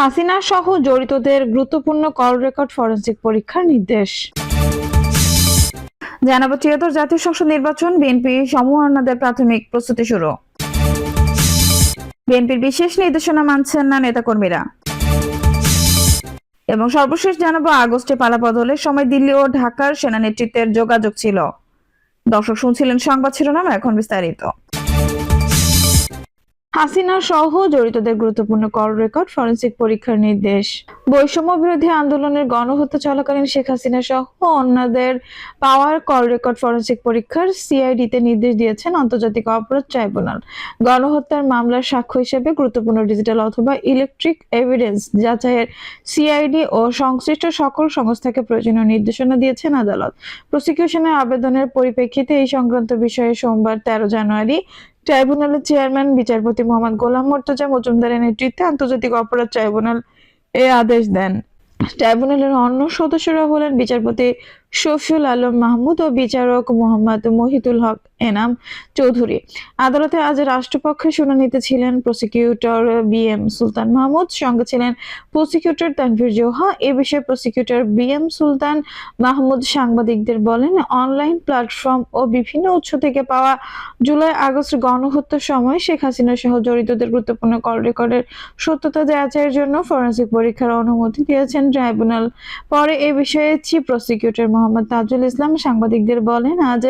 হাসিনা সহ জড়িতদের গুরুত্বপূর্ণ কল রেকর্ড ফরেনসিক পরীক্ষার নির্দেশ। জানাব তিয়াত্তর জাতীয় সংসদ নির্বাচন, বিএনপি সমমনাদের প্রাথমিক প্রস্তুতি শুরু। বিএনপির বিশেষ নির্দেশনা মানছেন না নেতাকর্মীরা। এবং সর্বশেষ জানাব, আগস্টে পালাবদলের সময় দিল্লি ও ঢাকার সেনা নেতৃত্বের যোগাযোগ ছিল। দর্শক শুনছিলেন সংবাদ শিরোনাম, এখন বিস্তারিত। হাসিনা সহ জড়িতদের গুরুত্বপূর্ণ কল রেকর্ড, ফরেনসিক পরীক্ষার নির্দেশ। বৈষম্য বিরোধী আন্দোলনের গণহত্যা চলাকালীন শেখ হাসিনা সহ অন্যদের পাওয়ার কল রেকর্ড ফরেনসিক পরীক্ষার সিআইডিতে নির্দেশ দিয়েছেন আন্তর্জাতিক অপরাধ ট্রাইব্যুনাল। গণহত্যার মামলার সাক্ষ্য হিসেবে গুরুত্বপূর্ণ ডিজিটাল অথবা ইলেকট্রিক এভিডেন্স যাচাইয়ের সিআইডি ও সংশ্লিষ্ট সকল সংস্থাকে প্রয়োজনীয় নির্দেশনা দিয়েছেন আদালত। প্রসিকিউশনের আবেদনের পরিপ্রেক্ষিতে এই সংক্রান্ত বিষয়ে সোমবার তেরো জানুয়ারি ট্রাইব্যুনালের চেয়ারম্যান, বিচারপতি মোহাম্মদ গোলাম মর্তজা মজুমদারের নেতৃত্বে আন্তর্জাতিক অপরাধ ট্রাইব্যুনাল এ আদেশ দেন। ট্রাইব্যুনালের অন্য সদস্যরা হলেন বিচারপতি শফিউল আলম মাহমুদ ও বিচারক মোহাম্মদ মহিতুল হক এনাম চৌধুরী। আদালতে আজ রাষ্ট্রপক্ষে শুনানিতে ছিলেন prosecutor B M Sultan Mahmud, সঙ্গে ছিলেন প্রসিকিউটর তানভীর জোহা। এ বিষয়ে prosecutor B M Sultan Mahmud সাংবাদিকদের বলেন, অনলাইন প্ল্যাটফর্ম ও বিভিন্ন উৎস থেকে পাওয়া জুলাই আগস্ট গণহত্যার সময় শেখ হাসিনা সহ জড়িতদের গুরুত্বপূর্ণ কল রেকর্ডের সত্যতা যাচাইয়ের জন্য ফরেন্সিক পরীক্ষার অনুমতি দিয়েছেন ট্রাইব্যুনাল। পরে এ বিষয়ে চিফ প্রসিকিউটর মোহাম্মদ তাজুল ইসলাম সাংবাদিকদের বলেন, আজ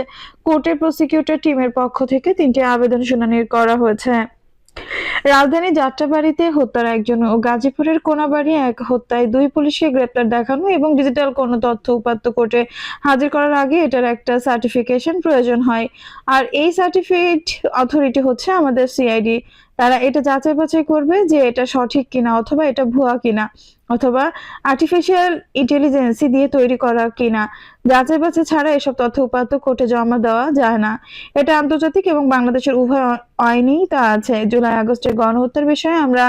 কোর্টের প্রসিকিউটর টিমের পক্ষ থেকে তিনটি আবেদন শুনানি করা হয়েছে। রাজধানী যাত্রাবাড়িতে হত্যার একজন ও গাজীপুরের কোনাবাড়ি এক হত্যায় দুই পুলিশকে গ্রেপ্তার দেখানো এবং ডিজিটাল কোনো তথ্য উপাত্ত কোর্টে হাজির করার আগে এটার একটা সার্টিফিকেশন প্রয়োজন হয়। আর এই সার্টিফিকেট অথরিটি হচ্ছে আমাদের সিআইডি তারা এটা যাচাই বাছাই করবে যে এটা সঠিক কিনা অথবা এটা ভুয়া কিনা, অথবা আর্টিফিশিয়াল ইন্টেলিজেন্সি দিয়ে তৈরি করা কিনা। যাচাই বাছাই ছাড়া এসব তথ্য উপাত্ত কোর্টে জমা দেওয়া যায় না। এটা আন্তর্জাতিক এবং বাংলাদেশের উভয় আইনেই তা আছে। জুলাই আগস্টের গণহত্যার বিষয়ে আমরা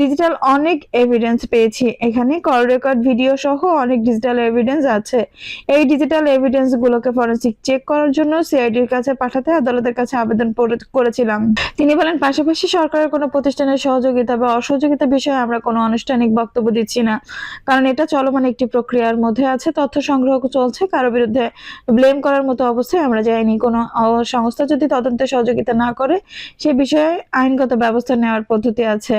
ডিজিটাল অনেক এভিডেন্স পেয়েছি। এখানে কল রেকর্ড ভিডিও সহ অনেক ডিজিটাল এভিডেন্স আছে। এই ডিজিটাল এভিডেন্স গুলোকে ফরেনসিক চেক করার জন্য সিআইডির কাছে পাঠাতে আদালতের কাছে আবেদন করেছিলাম। তিনি বলেন, পাশাপাশি সরকারের কোনো প্রতিষ্ঠানের সহযোগিতা বা অসহযোগিতা বিষয়ে আমরা কোনো আনুষ্ঠানিক বক্তব্য দিচ্ছি না। কারণ এটা চলমান একটি প্রক্রিয়ার মধ্যে আছে, তথ্য সংগ্রহ চলছে কারও বিরুদ্ধে ব্লেম করার মতো অবস্থায় আমরা যাইনি। কোনো সংস্থা যদি তদন্তে সহযোগিতা না করে, সে বিষয়ে আইনগত ব্যবস্থা নেওয়ার পদ্ধতি আছে।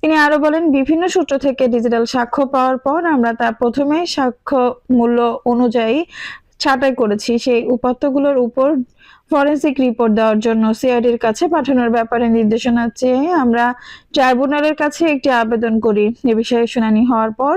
তিনি আরও বলেন, বিভিন্ন সূত্র থেকে ডিজিটাল সাক্ষ্য পাওয়ার পর আমরা তা প্রথমে সাক্ষ্য মূল্য অনুযায়ী ছাঁটাই করেছি। সেই উপাত্তগুলোর উপর ফরেন্সিক রিপোর্ট দেওয়ার জন্য সিআইডির কাছে পাঠানোর ব্যাপারে নির্দেশনা চেয়ে আমরা ট্রাইব্যুনালের কাছে একটি আবেদন করি। এ বিষয়ে শুনানি হওয়ার পর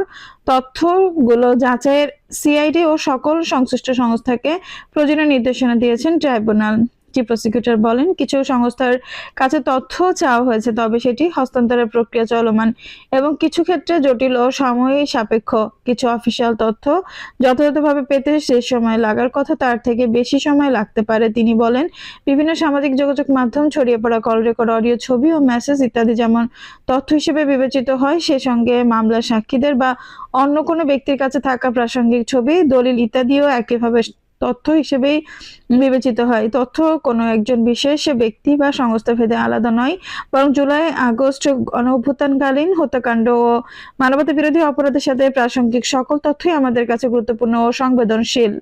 তথ্যগুলো যাচাইয়ের সিআইডি ও সকল সংশ্লিষ্ট সংস্থাকে প্রয়োজনীয় নির্দেশনা দিয়েছেন ট্রাইব্যুনাল। চিফ প্রসিকিউটর বলেন, কিছু সংস্থার কাছে তথ্য চাওয়া হয়েছে, তবে সেটি হস্তান্তরের প্রক্রিয়া চলমান এবং কিছু ক্ষেত্রে জটিল ও সময় সাপেক্ষ কিছু অফিসিয়াল তথ্য যথাযথভাবে পেতে যে সময় লাগার কথা, তার থেকে বেশি সময় লাগতে পারে, তিনি বলেন। বিভিন্ন সামাজিক যোগাযোগ মাধ্যম, ছড়িয়ে পড়া কল রেকর্ড অডিও ছবি ও মেসেজ ইত্যাদি যেমন তথ্য হিসেবে বিবেচিত হয়, সে সঙ্গে মামলার সাক্ষীদের বা অন্য কোনো ব্যক্তির কাছে থাকা প্রাসঙ্গিক ছবি, দলিল ইত্যাদিও একইভাবে তথ্য হিসেবেই বিবেচিত হয়। তথ্য কোনো একজন বিশেষ ব্যক্তি বা সংস্থা ভেদে আলাদা নয়, বরং জুলাই, আগস্ট গণঅভ্যুত্থানকালীন হত্যাকাণ্ড ও মানবতা বিরোধী অপরাধের সাথে প্রাসঙ্গিক সকল তথ্যই আমাদের কাছে গুরুত্বপূর্ণ ও সংবেদনশীল।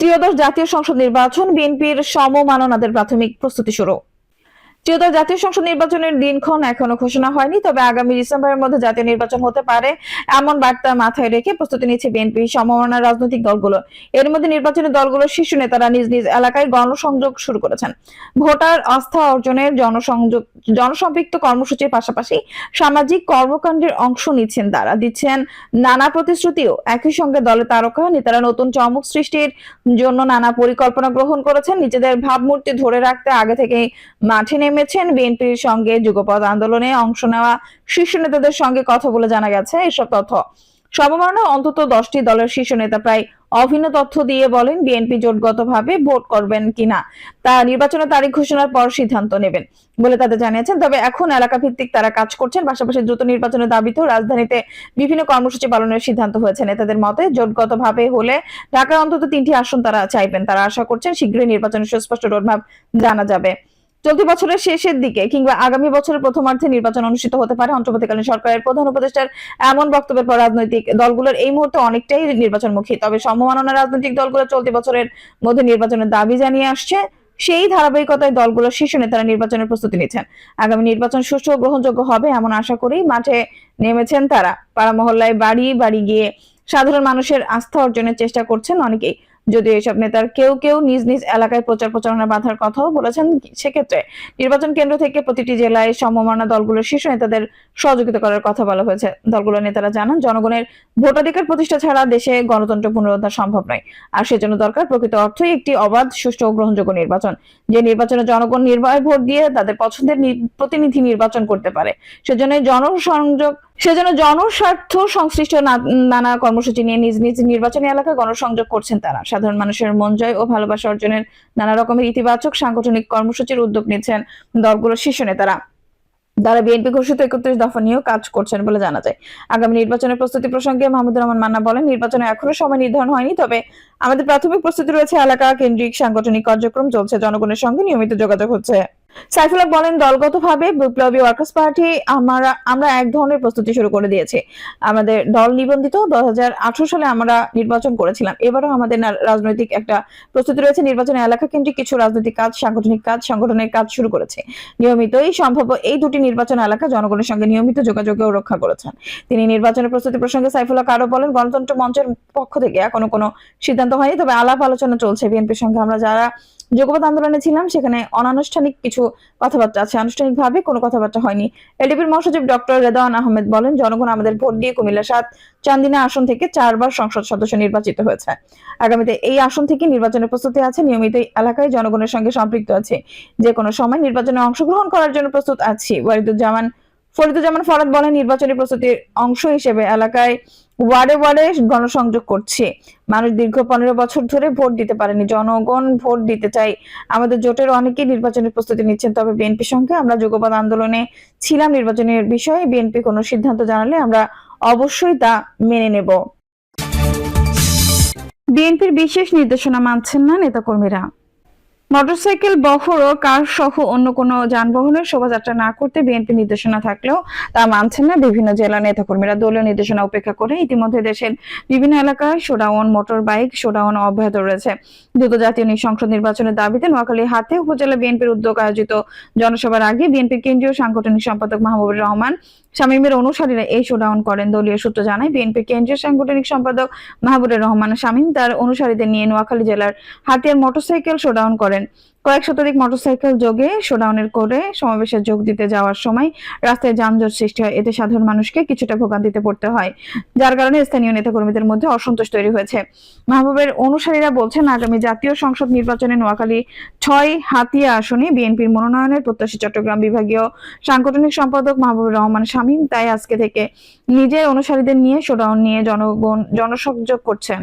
ত্রিয়দশ জাতীয় সংসদ নির্বাচন, বিএনপির সমমাননাদের প্রাথমিক প্রস্তুতি শুরু। ত্রিয়দশ জাতীয় সংসদ নির্বাচনের দিনক্ষণ এখনও ঘোষণা হয়নি, তবে আগামী ডিসেম্বরের মধ্যে জাতীয় নির্বাচন হতে পারে এমন বার্তা মাথায় রেখে প্রস্তুতি নিচ্ছে বিএনপি সমমনা রাজনৈতিক দলগুলো। এর মধ্যে নির্বাচনী দলগুলোর শীর্ষ নেতারা নিজ নিজ এলাকায় গণসংযোগ শুরু করেছেন। ভোটার আস্থা অর্জনের জনসংযোগ, জনসম্পৃক্ত কর্মসূচির পাশাপাশি সামাজিক কর্মকাণ্ডের অংশ নিচ্ছেন তারা। দিচ্ছেন নানা প্রতিশ্রুতিও। একই সঙ্গে দলের তারকা নেতারা নতুন চমক সৃষ্টির জন্য নানা পরিকল্পনা গ্রহণ করেছেন। নিজেদের ভাবমূর্তি ধরে রাখতে আগে থেকে মাঠে নেমেছেন বিএনপির সঙ্গে যুগপথ আন্দোলনে অংশ নেওয়া শীর্ষ নেতাদের সঙ্গে কথা বলে জানা গেছে এসব তথ্য। সমমাননা অন্তত দশটি দলের শীর্ষ নেতা প্রায় অভিন্ন তথ্য দিয়ে বলেন বিএনপি জোটগতভাবে ভোট করবেন কিনা। তা নির্বাচনের তারিখ ঘোষণার পর সিদ্ধান্ত নেবেন বলে তাদের জানিয়েছেন। তবে এখন এলাকা ভিত্তিক তারা কাজ করছেন। পাশাপাশি দ্রুত নির্বাচনের দাবিতেও রাজধানীতে বিভিন্ন কর্মসূচি পালনের সিদ্ধান্ত হয়েছে। নেতাদের মতে জোটগতভাবে হলে ঢাকার অন্তত তিনটি আসন তারা চাইবেন। তারা আশা করছেন শীঘ্রই নির্বাচনের সুস্পষ্ট রোডম্যাপ জানা যাবে। চলতি বছরের শেষের দিকে কিংবা আগামী বছরের প্রথমার্ধে নির্বাচন অনুষ্ঠিত হতে পারে। অন্তর্বর্তীকালীন সরকারের প্রধান উপদেষ্টার এমন বক্তব্যের পর রাজনৈতিক দলগুলোর এই মুহূর্তে অনেকটাই নির্বাচনমুখী। তবে সমমাননা রাজনৈতিক দলগুলো চলতি বছরের মধ্যে নির্বাচনের দাবি জানিয়ে আসছে। সেই ধারাবাহিকতায় দলগুলোর শীর্ষ নেতারা নির্বাচনের প্রস্তুতি নিচ্ছেন। আগামী নির্বাচন সুষ্ঠু গ্রহণযোগ্য হবে এমন আশা করেই মাঠে নেমেছেন তারা। পাড়া মহল্লায় বাড়ি বাড়ি গিয়ে সাধারণ মানুষের আস্থা অর্জনের চেষ্টা করছেন অনেকেই। যদিও এসব নেতার কেউ কেউ নিজ নিজ এলাকায় প্রচার প্রচারণা বাধার কথাও বলেছেন, সেক্ষেত্রে নির্বাচন কেন্দ্র থেকে প্রতিটি জেলায় সমমানা দলগুলোর শীর্ষ নেতাদের সহযোগিতা করার কথা বলা হয়েছে। দলগুলোর নেতারা জানান, জনগণের ভোটাধিকার প্রতিষ্ঠা ছাড়া দেশে গণতন্ত্র পুনরুদ্ধার সম্ভব নয়। আর সেজন্য দরকার প্রকৃত অর্থই একটি অবাধ, সুষ্ঠু ও গ্রহণযোগ্য নির্বাচন। যে নির্বাচনে জনগণ নির্ভয় ভোট দিয়ে তাদের পছন্দের প্রতিনিধি নির্বাচন করতে পারে সেজন্য জনসংযোগ সেজন্য জনস্বার্থ সংশ্লিষ্ট নানা কর্মসূচি নিয়ে নিজ নিজ নির্বাচনী এলাকায় গণসংযোগ করছেন তারা। সাধারণ মানুষের মন জয় ও ভালোবাসা অর্জনের নানা রকমের ইতিবাচক সাংগঠনিক কর্মসূচির উদ্যোগ নিচ্ছেন দলগুলোর শীর্ষ নেতারা। তারা বিএনপি ঘোষিত একত্রিশ দফা নিয়েও কাজ করছেন বলে জানা যায়। আগামী নির্বাচনের প্রস্তুতি প্রসঙ্গে মাহমুদুর রহমান মান্না বলেন, নির্বাচনে এখনও সময় নির্ধারণ হয়নি, তবে আমাদের প্রাথমিক প্রস্তুতি রয়েছে এলাকা কেন্দ্রিক সাংগঠনিক কার্যক্রম চলছে, জনগণের সঙ্গে নিয়মিত যোগাযোগ হচ্ছে। সাইফুল্লাহ বলেন, দলগতভাবে বিপ্লবী ওয়ার্কার্স পার্টি আমরা আমরা এক ধরনের প্রস্তুতি শুরু করে দিয়েছি। আমাদের দল নিবন্ধিত দশ সালে আমরা নির্বাচন করেছিলাম। এবারও আমাদের রাজনৈতিক একটা প্রস্তুতি রয়েছে। নির্বাচনে এলাকা কেন্দ্রিক কিছু রাজনৈতিক কাজ, সাংগঠনিক কাজ, সংগঠনের কাজ শুরু করেছে। নিয়মিতই সম্ভব এই দুটি নির্বাচন এলাকা জনগণের সঙ্গে নিয়মিত যোগাযোগেও রক্ষা করেছেন। তিনি নির্বাচনের প্রস্তুতি প্রসঙ্গে সাইফুল্লাহ আরও বলেন, গণতন্ত্র মঞ্চের পক্ষ থেকে এখনও কোনো সিদ্ধান্ত হয়নি, তবে আলাপ আলোচনা চলছে। বিএনপির সঙ্গে আমরা যারা যোগবাদ আন্দোলনে ছিলাম, সেখানে অনানুষ্ঠানিক কিছু কথাবার্তা আছে। আনুষ্ঠানিকভাবে কোনো কথাবার্তা হয়নি। এলডিপির মহাসচিব ডক্টর রেদাওয়ান আহমেদ বলেন, জনগণ আমাদের ভোট দিয়ে কুমিল্লা সাত চান্দিনা আসন থেকে চারবার সংসদ সদস্য নির্বাচিত হয়েছে। আগামীতে এই আসন থেকে নির্বাচনের প্রস্তুতি আছে। নিয়মিত এলাকায় জনগণের সঙ্গে সম্পৃক্ত আছে। যে কোনো সময় নির্বাচনে অংশগ্রহণ করার জন্য প্রস্তুত আছি। ওয়ারিদুজ্জামান ফরিদুজ্জামান ফরাদ বলেন, নির্বাচনী প্রস্তুতির অংশ হিসেবে এলাকায় ওয়ার্ডে ওয়ার্ডে গণসংযোগ করছে। মানুষ দীর্ঘ পনেরো বছর ধরে ভোট দিতে পারেনি। জনগণ ভোট দিতে চাই আমাদের জোটের অনেকেই নির্বাচনের প্রস্তুতি নিচ্ছেন, তবে বিএনপির সঙ্গে আমরা যোগবাদ আন্দোলনে ছিলাম। নির্বাচনের বিষয়ে বিএনপি কোনো সিদ্ধান্ত জানালে আমরা অবশ্যই তা মেনে নেব। বিএনপির বিশেষ নির্দেশনা মানছেন না নেতাকর্মীরা। মোটরসাইকেল, বহর ও কার সহ অন্য কোনো যানবাহনের শোভাযাত্রা না করতে বিএনপি নির্দেশনা থাকলেও তা মানছেন না বিভিন্ন জেলা নেতাকর্মীরা। দলীয় নির্দেশনা উপেক্ষা করে ইতিমধ্যে দেশের বিভিন্ন এলাকায় শোডাউন মোটর বাইক শোডাউন অব্যাহত রয়েছে। দ্রুত জাতীয় সংসদ নির্বাচনের দাবিতে নোয়াখালী হাতে উপজেলা বিএনপির উদ্যোগ আয়োজিত জনসভার আগে বিএনপির কেন্দ্রীয় সাংগঠনিক সম্পাদক মাহবুবুর রহমান শামীমের অনুসারীরা এই শোডাউন করেন দলীয় সূত্র জানায়। বিএনপির কেন্দ্রীয় সাংগঠনিক সম্পাদক মাহবুবুর রহমান শামীম তার অনুসারীদের নিয়ে নোয়াখালী জেলার হাতিয়ার মোটরসাইকেল শোডাউন করেন। কয়েক শতাধিক মোটরসাইকেল যোগে শোডাউনের করে সমাবেশে যোগ দিতে যাওয়ার সময় রাস্তায় যানজট সৃষ্টি হয়। এতে সাধারণ মানুষকে কিছুটা ভোগান্তিতে পড়তে হয়, যার কারণে স্থানীয় নেতাকর্মীদের মধ্যে অসন্তোষ তৈরি হয়েছে। মাহবুবের অনুসারীরা বলছেন, আগামী জাতীয় সংসদ নির্বাচনে নোয়াখালী ছয় হাতিয়া আসনে বিএনপির মনোনয়নের প্রত্যাশী চট্টগ্রাম বিভাগীয় সাংগঠনিক সম্পাদক মাহবুবুর রহমান শামীম তাই আজকে থেকে নিজের অনুসারীদের নিয়ে শোডাউন নিয়ে জনগণ জনসংযোগ করছেন।